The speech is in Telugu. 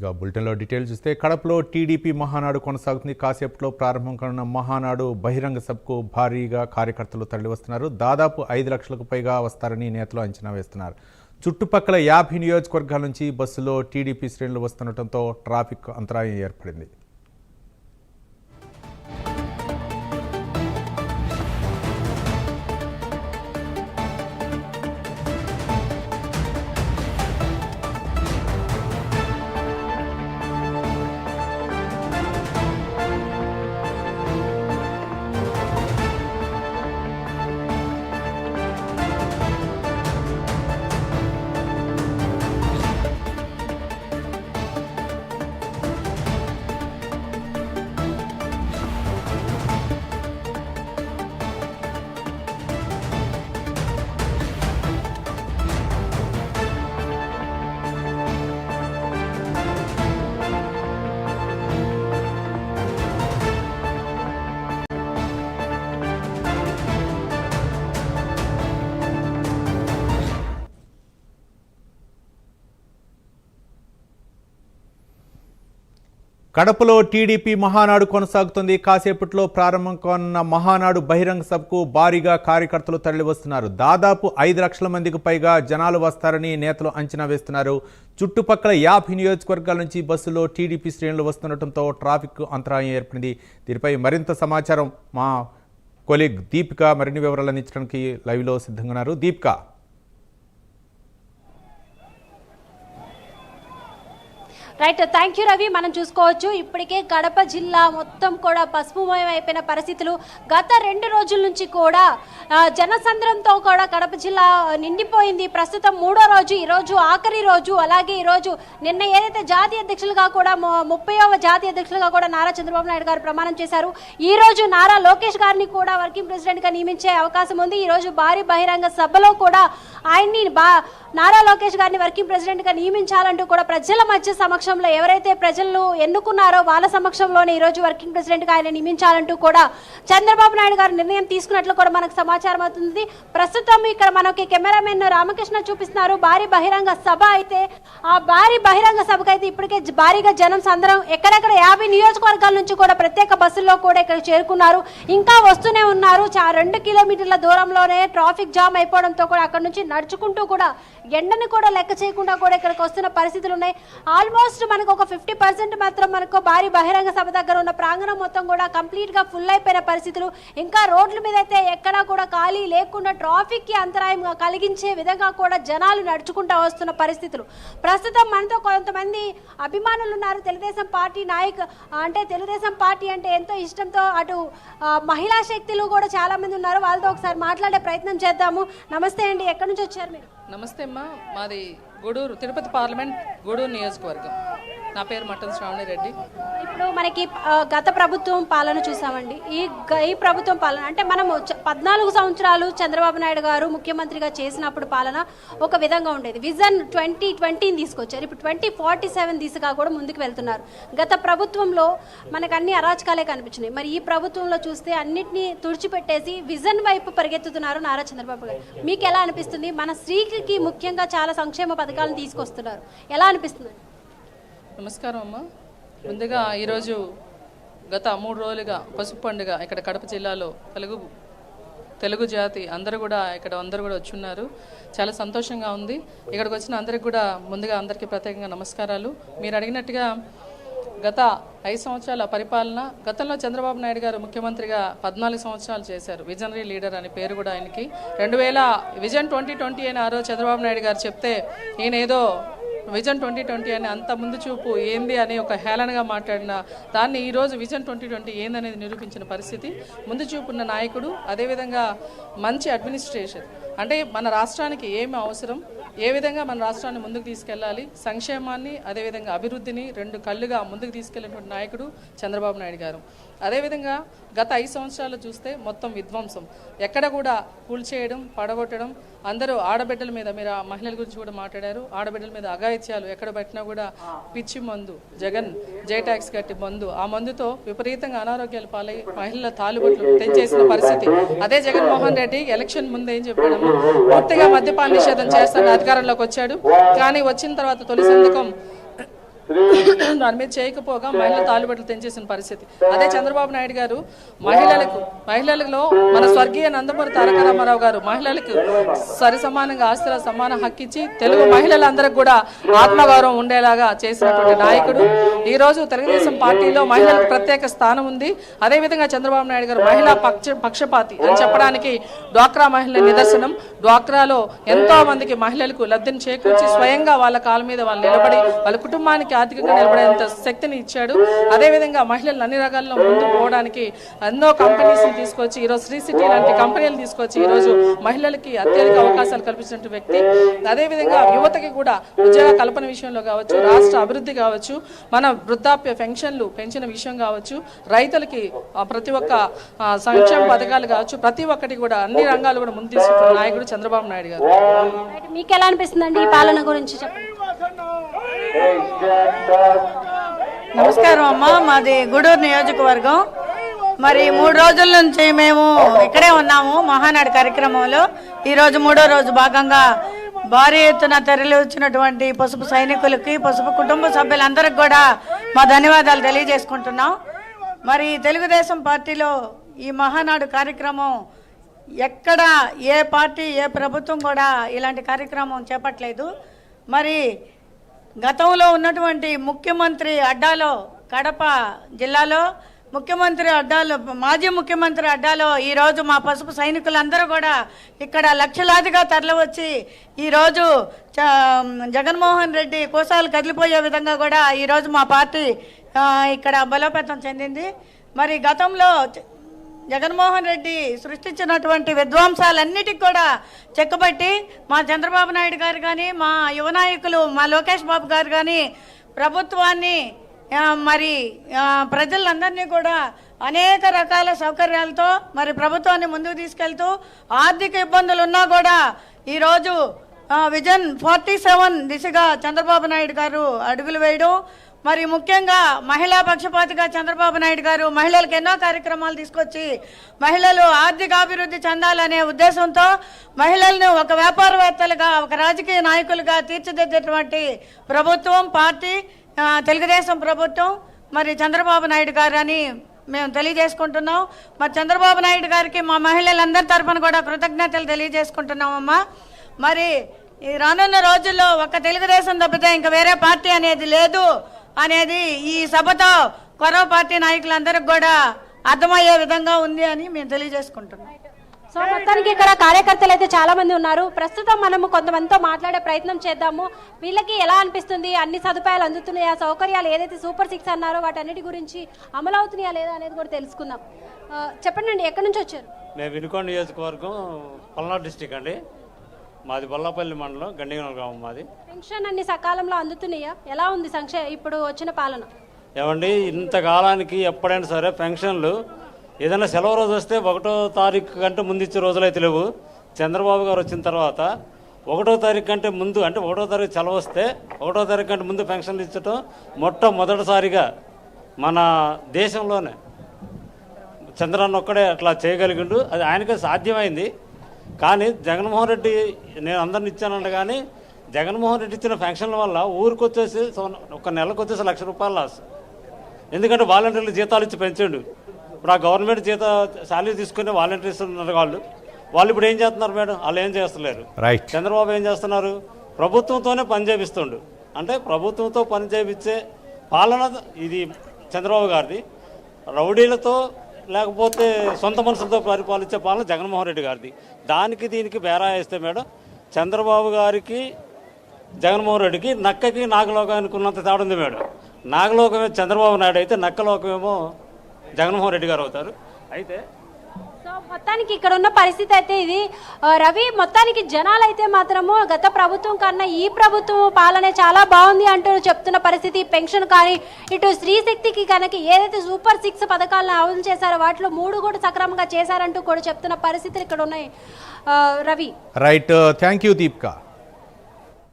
ఇక బులెటిన్లో డీటెయిల్ చూస్తే కడపలో టీడీపీ మహానాడు కొనసాగుతుంది. కాసేపట్లో ప్రారంభం కానున్న మహానాడు బహిరంగ సభకు భారీగా కార్యకర్తలు తరలివస్తున్నారు. దాదాపు ఐదు లక్షలకు పైగా వస్తారని నేతలు అంచనా వేస్తున్నారు. చుట్టుపక్కల యాభై నియోజకవర్గాల నుంచి బస్సులో టీడీపీ శ్రేణులు వస్తుండటంతో ట్రాఫిక్ అంతరాయం ఏర్పడింది. కడపలో టీడీపీ మహానాడు కొనసాగుతుంది. కాసేపట్లో ప్రారంభం కానున్న మహానాడు బహిరంగ సభకు భారీగా కార్యకర్తలు తరలివస్తున్నారు. దాదాపు ఐదు లక్షల మందికి పైగా జనాలు వస్తారని నేతలు అంచనా వేస్తున్నారు. చుట్టుపక్కల యాభై నియోజకవర్గాల నుంచి బస్సులో టీడీపీ శ్రేణులు వస్తుండటంతో ట్రాఫిక్ అంతరాయం ఏర్పడింది. దీనిపై మరింత సమాచారం మా కొలీగ్ దీపిక మరిన్ని వివరాలు అందించడానికి లైవ్లో సిద్ధంగా ఉన్నారు. Deepika. Right thank you Ravi మనం చూసుకోవచ్చు. ఇప్పటికే కడప జిల్లా మొత్తం కూడా పసుపుమయం అయిపోయిన పరిస్థితులు. గత రెండు రోజుల నుంచి కూడా జనసంద్రంతో కూడా కడప జిల్లా నిండిపోయింది. ప్రస్తుతం మూడో రోజు ఈ రోజు ఆఖరి రోజు. అలాగే ఈరోజు నిన్న ఏదైతే జాతీయ అధ్యక్షులుగా కూడా ము- ముప్పైవ జాతీయ అధ్యక్షులుగా కూడా నారా చంద్రబాబు నాయుడు గారు ప్రమాణం చేశారు. ఈ రోజు నారా లోకేష్ గారిని కూడా వర్కింగ్ ప్రెసిడెంట్గా నియమించే అవకాశం ఉంది. ఈ రోజు భారీ బహిరంగ సభలో కూడా ఆయన్ని బా నారా లోకేష్ గారిని వర్కింగ్ ప్రెసిడెంట్గా నియమించాలంటూ కూడా ప్రజల మధ్య సమక్షం సమక్షంలో ఎవరైతే ప్రజలు ఎన్నుకున్నారో వాళ్ళ సమక్షంలోనే ఈ రోజు వర్కింగ్ ప్రెసిడెంట్గా ఆయన నియమించాలంటూ కూడా చంద్రబాబు నాయుడు గారు నిర్ణయం తీసుకున్నట్లు కూడా మనకు సమాచారం అవుతుంది. ప్రస్తుతం ఇక్కడ మనకి కెమెరామెన్ రామకృష్ణ చూపిస్తున్నారు. భారీ బహిరంగ సభ అయితే ఆ భారీ బహిరంగ సభకు అయితే ఇప్పటికే భారీగా జనం సందరం ఎక్కడెక్కడ యాభై నియోజకవర్గాల నుంచి కూడా ప్రత్యేక బస్సుల్లో కూడా ఇక్కడ చేరుకున్నారు. ఇంకా వస్తూనే ఉన్నారు. చా రెండు కిలోమీటర్ల దూరంలోనే ట్రాఫిక్ జామ్ అయిపోవడంతో కూడా అక్కడ నుంచి నడుచుకుంటూ కూడా ఎండని కూడా లెక్క చేయకుండా కూడా ఇక్కడికి వస్తున్న పరిస్థితులు ఉన్నాయి. ఆల్మోస్ట్ మనకు ఒక ఫిఫ్టీ పర్సెంట్ మాత్రం మనకు భారీ బహిరంగ సభ దగ్గర ఉన్న ప్రాంగణం మొత్తం కూడా కంప్లీట్గా ఫుల్ అయిపోయిన పరిస్థితులు. ఇంకా రోడ్ల మీద అయితే ఎక్కడా కూడా ఖాళీ లేకుండా ట్రాఫిక్కి అంతరాయం కలిగించే విధంగా కూడా జనాలు నడుచుకుంటూ వస్తున్న పరిస్థితులు. ప్రస్తుతం మనతో కొంతమంది అభిమానులు ఉన్నారు. తెలుగుదేశం పార్టీ నాయక్ అంటే తెలుగుదేశం పార్టీ అంటే ఎంతో ఇష్టంతో అటు మహిళా శక్తులు కూడా చాలా మంది ఉన్నారు. వాళ్ళతో ఒకసారి మాట్లాడే ప్రయత్నం చేద్దాము. నమస్తే అండి. ఎక్కడి నుంచి వచ్చారు మీరు? నమస్తే అమ్మా. మాది గూడూరు తిరుపతి పార్లమెంట్ గూడూరు నియోజకవర్గం. నా పేరు మటన్ శ్రావణి రెడ్డి. ఇప్పుడు మనకి గత ప్రభుత్వం పాలన చూసామండి. ఈ గ- ఈ ప్రభుత్వం పాలన అంటే మనం పద్నాలుగు సంవత్సరాలు చంద్రబాబు నాయుడు గారు ముఖ్యమంత్రిగా చేసినప్పుడు పాలన ఒక విధంగా ఉండేది. విజన్ ట్వంటీ ట్వంటీని తీసుకొచ్చారు. ఇప్పుడు ట్వంటీ ఫార్టీ సెవెన్ దిశగా కూడా ముందుకు వెళ్తున్నారు. గత ప్రభుత్వంలో మనకు అన్ని అరాచకాలే కనిపించినాయి. మరి ఈ ప్రభుత్వంలో చూస్తే అన్నిటినీ తుడిచిపెట్టేసి విజన్ వైపు పరిగెత్తుతున్నారు నారా చంద్రబాబు గారు. మీకు ఎలా అనిపిస్తుంది? మన స్త్రీకి ముఖ్యంగా చాలా సంక్షేమ పథకాలను తీసుకొస్తున్నారు. ఎలా అనిపిస్తుంది? నమస్కారం అమ్మ. ముందుగా ఈరోజు గత మూడు రోజులుగా పసుపు పండుగ ఇక్కడ కడప జిల్లాలో తెలుగు తెలుగు జాతి అందరూ కూడా ఇక్కడ అందరూ కూడా వచ్చున్నారు. చాలా సంతోషంగా ఉంది. ఇక్కడికి వచ్చిన అందరికి కూడా ముందుగా అందరికీ ప్రత్యేకంగా నమస్కారాలు. మీరు అడిగినట్టుగా గత ఐదు సంవత్సరాల పరిపాలన గతంలో చంద్రబాబు నాయుడు గారు ముఖ్యమంత్రిగా పద్నాలుగు సంవత్సరాలు చేశారు. విజనరీ లీడర్ అనే పేరు కూడా ఆయనకి. రెండు వేల విజన్ ట్వంటీ ట్వంటీ అని ఆ రోజు చంద్రబాబు నాయుడు గారు చెప్తే ఈయన ఏదో విజన్ ట్వంటీ ట్వంటీ అని అంత ముందు చూపు ఏంది అని ఒక హేళనగా మాట్లాడిన దాన్ని ఈరోజు విజన్ ట్వంటీ ట్వంటీ ఏందనేది నిరూపించిన పరిస్థితి. ముందు చూపు ఉన్న నాయకుడు అదేవిధంగా మంచి అడ్మినిస్ట్రేషన్ అంటే మన రాష్ట్రానికి ఏమి అవసరం? ఏ విధంగా మన రాష్ట్రాన్ని ముందుకు తీసుకెళ్ళాలి? సంక్షేమాన్ని అదేవిధంగా అభివృద్ధిని రెండు కళ్ళుగా ముందుకు తీసుకెళ్ళినటువంటి నాయకుడు చంద్రబాబు నాయుడు గారు. అదేవిధంగా గత ఐదు సంవత్సరాలు చూస్తే మొత్తం విధ్వంసం. ఎక్కడ కూడా కూల్చేయడం పడగొట్టడం అందరూ ఆడబిడ్డల మీద మీరు ఆ మహిళల గురించి కూడా మాట్లాడారు. ఆడబిడ్డల మీద అఘాయిత్యాలు ఎక్కడ పెట్టినా కూడా పిచ్చి మందు జగన్ జైటాక్స్ కట్టి మందు. ఆ మందుతో విపరీతంగా అనారోగ్యాలు పాలై మహిళల తాలుబట్లు తెంచేసిన పరిస్థితి. అదే జగన్మోహన్ రెడ్డి ఎలక్షన్ ముందు ఏం చెప్పాడమ్మా? పూర్తిగా మద్యపాన నిషేధం చేస్తాను అధికారంలోకి వచ్చాడు. కానీ వచ్చిన తర్వాత తొలి సంతకం దాని మీద చేయకపోగా మహిళలు తాలుబట్లు తెంచేసిన పరిస్థితి. అదే చంద్రబాబు నాయుడు గారు మహిళలకు మహిళలలో మన స్వర్గీయ నందమూరి తారక రామారావు గారు మహిళలకు సరి సమానంగా ఆస్తుల సమాన హక్కు ఇచ్చి తెలుగు మహిళలందరికి కూడా ఆత్మగౌరవం ఉండేలాగా చేసినటువంటి నాయకుడు. ఈ రోజు తెలుగుదేశం పార్టీలో మహిళలకు ప్రత్యేక స్థానం ఉంది. అదేవిధంగా చంద్రబాబు నాయుడు గారు మహిళా పక్ష పక్షపాతి అని చెప్పడానికి డ్వాక్రా మహిళల నిదర్శనం. డ్వాక్రాలో ఎంతో మందికి మహిళలకు లబ్ధిని చేకూర్చి స్వయంగా వాళ్ళ కాళ్ళ మీద వాళ్ళు నిలబడి వాళ్ళ కుటుంబానికి ఆర్థికంగా నిలబడేంత శక్తిని ఇచ్చాడు. అదేవిధంగా మహిళలు అన్ని రంగాల్లో ముందు పోవడానికి ఎన్నో కంపెనీస్ తీసుకొచ్చి ఈరోజు శ్రీ సిటీ లాంటి కంపెనీలు తీసుకొచ్చి ఈరోజు మహిళలకి అత్యధిక అవకాశాలు కల్పించిన వ్యక్తి. అదేవిధంగా యువతకి కూడా ఉద్యోగ కల్పన విషయంలో కావచ్చు రాష్ట్ర అభివృద్ధి కావచ్చు మన వృద్ధాప్య పెన్షన్లు పెంచిన విషయం కావచ్చు రైతులకి ప్రతి ఒక్క సంక్షేమ పథకాలు కావచ్చు ప్రతి ఒక్కటి కూడా అన్ని రంగాలు కూడా ముందు తీసుకుంటున్న నాయకుడు చంద్రబాబు నాయుడు గారు. మీకు ఎలా అనిపిస్తుందండి ఈ పాలన గురించి చెప్పండి? నమస్కారం అమ్మ. మాది గూడూరు నియోజకవర్గం. మరి మూడు రోజుల నుంచి మేము ఇక్కడే ఉన్నాము మహానాడు కార్యక్రమంలో. ఈరోజు మూడో రోజు భాగంగా భారీ ఎత్తున తరలి పసుపు సైనికులకి పసుపు కుటుంబ సభ్యులందరికి కూడా మా ధన్యవాదాలు తెలియజేసుకుంటున్నాం. మరి తెలుగుదేశం పార్టీలో ఈ మహానాడు కార్యక్రమం ఎక్కడ ఏ పార్టీ ఏ ప్రభుత్వం కూడా ఇలాంటి కార్యక్రమం చేపట్టలేదు. మరి గతంలో ఉన్నటువంటి ముఖ్యమంత్రి అడ్డాలో కడప జిల్లాలో ముఖ్యమంత్రి అడ్డాలో మాజీ ముఖ్యమంత్రి అడ్డాలో ఈరోజు మా పసుపు సైనికులందరూ కూడా ఇక్కడ లక్షలాదిగా తరలివచ్చి ఈరోజు జగన్మోహన్ రెడ్డి కోసాలు కదిలిపోయే విధంగా కూడా ఈరోజు మా పార్టీ ఇక్కడ బలోపేతం చెందింది. మరి గతంలో జగన్మోహన్ రెడ్డి సృష్టించినటువంటి విధ్వంసాలన్నిటికి కూడా చెక్కబట్టి మా చంద్రబాబు నాయుడు గారు కానీ మా యువ నాయకులు మా లోకేష్ బాబు గారు కానీ ప్రభుత్వాన్ని మరి ప్రజలందరినీ కూడా అనేక రకాల సౌకర్యాలతో మరి ప్రభుత్వాన్ని ముందుకు తీసుకెళ్తూ ఆర్థిక ఇబ్బందులు ఉన్నా కూడా ఈరోజు విజన్ ఫార్టీ సెవెన్ దిశగా చంద్రబాబు నాయుడు గారు అడుగులు వేయడం మరి ముఖ్యంగా మహిళా పక్షపాతిగా చంద్రబాబు నాయుడు గారు మహిళలకు ఎన్నో కార్యక్రమాలు తీసుకొచ్చి మహిళలు ఆర్థిక అభివృద్ధి చెందాలనే ఉద్దేశంతో మహిళలను ఒక వ్యాపారవేత్తలుగా ఒక రాజకీయ నాయకులుగా తీర్చిదిద్దేటువంటి ప్రభుత్వం పార్టీ తెలుగుదేశం ప్రభుత్వం మరి చంద్రబాబు నాయుడు గారు అని మేము తెలియజేసుకుంటున్నాం. మరి చంద్రబాబు నాయుడు గారికి మా మహిళలందరి తరఫున కూడా కృతజ్ఞతలు తెలియజేసుకుంటున్నామమ్మా. మరి ఈ రానున్న రోజుల్లో ఒక తెలుగుదేశం తప్పితే ఇంకా వేరే పార్టీ అనేది లేదు. అనేది ఈ సభతో కొరవ పార్టీ నాయకులందరికి కూడా అర్థమయ్యే విధంగా ఉంది అని మేము తెలియజేసుకుంటున్నాం. సో మొత్తానికి ఇక్కడ కార్యకర్తలు అయితే చాలా మంది ఉన్నారు. ప్రస్తుతం మనము కొంతమందితో మాట్లాడే ప్రయత్నం చేద్దాము. వీళ్ళకి ఎలా అనిపిస్తుంది? అన్ని సదుపాయాలు అందుతున్నాయా? సౌకర్యాలు ఏదైతే సూపర్ సిక్స్ అన్నారో వాటన్నిటి గురించి అమలు అవుతున్నాయా లేదా అనేది కూడా తెలుసుకుందాం. చెప్పండి అండి ఎక్కడి నుంచి వచ్చారు? మేము వినుకొండ నియోజకవర్గం పల్నాడు డిస్టిక్ అండి. మాది బొల్లపల్లి మండలం గండిగనల గ్రామం మాది. పెన్షన్ అన్ని సకాలంలో అందుతున్నాయా? ఎలా ఉంది సంక్షే ఇప్పుడు వచ్చిన పాలన? ఏమండి ఇంతకాలానికి ఎప్పుడైనా సరే పెన్షన్లు ఏదైనా సెలవు రోజు వస్తే ఒకటో తారీఖు కంటే ముందు ఇచ్చే రోజులైతే లేవు. చంద్రబాబు గారు వచ్చిన తర్వాత ఒకటో తారీఖు కంటే ముందు అంటే ఒకటో తారీఖు సెలవు వస్తే ఒకటో తారీఖు కంటే ముందు పెన్షన్లు ఇచ్చటం మొట్టమొదటిసారిగా మన దేశంలోనే చంద్రన్న ఒక్కడే అట్లా చేయగలిగిండు. అది ఆయనకే సాధ్యమైంది. కానీ జగన్మోహన్ రెడ్డి నేను అందరిని ఇచ్చానంట కానీ జగన్మోహన్ రెడ్డి ఇచ్చిన పెన్షన్ల వల్ల ఊరికి వచ్చేసి ఒక నెలకు వచ్చేసి లక్ష రూపాయలు లాస్. ఎందుకంటే వాలంటీర్లు జీతాలు ఇచ్చి పెంచాడు. ఇప్పుడు ఆ గవర్నమెంట్ జీత శాలరీ తీసుకునే వాలంటీర్స్ ఉన్నారు వాళ్ళు. వాళ్ళు ఇప్పుడు ఏం చేస్తున్నారు మేడం? వాళ్ళు ఏం చేస్తలేరు. రైట్ చంద్రబాబు ఏం చేస్తున్నారు? ప్రభుత్వంతోనే పని చేపిస్తుండు. అంటే ప్రభుత్వంతో పని చేపించే పాలన ఇది చంద్రబాబు గారిది. రౌడీలతో లేకపోతే సొంత మనుషులతో పరిపాలించే పాలన జగన్మోహన్ రెడ్డి గారిది. దానికి దీనికి బేరా వేస్తే మేడం చంద్రబాబు గారికి జగన్మోహన్ రెడ్డికి నక్కకి నాగలోకానికి ఉన్నంత తేడా ఉంది మేడం. నాగలోకమే చంద్రబాబు నాయుడు అయితే నక్కలోకమేమో జగన్మోహన్ రెడ్డి గారు అవుతారు. అయితే మొత్తానికి ఇక్కడ ఉన్న పరిస్థితి అయితే ఇది. రవి మొత్తానికి జనాలు అయితే మాత్రము గత ప్రభుత్వం కన్నా ఈ ప్రభుత్వం పాలనే చాలా బాగుంది అంటూ చెప్తున్న పరిస్థితి. పెన్షన్ కానీ ఇటు స్త్రీ శక్తికి కనుక ఏదైతే సూపర్ సిక్స్ పథకాలను అమలు చేశారో వాటిలో మూడు కూడా సక్రమంగా చేశారంటూ కూడా చెప్తున్న పరిస్థితులు ఇక్కడ ఉన్నాయి. Ravi. Right thank you Deepika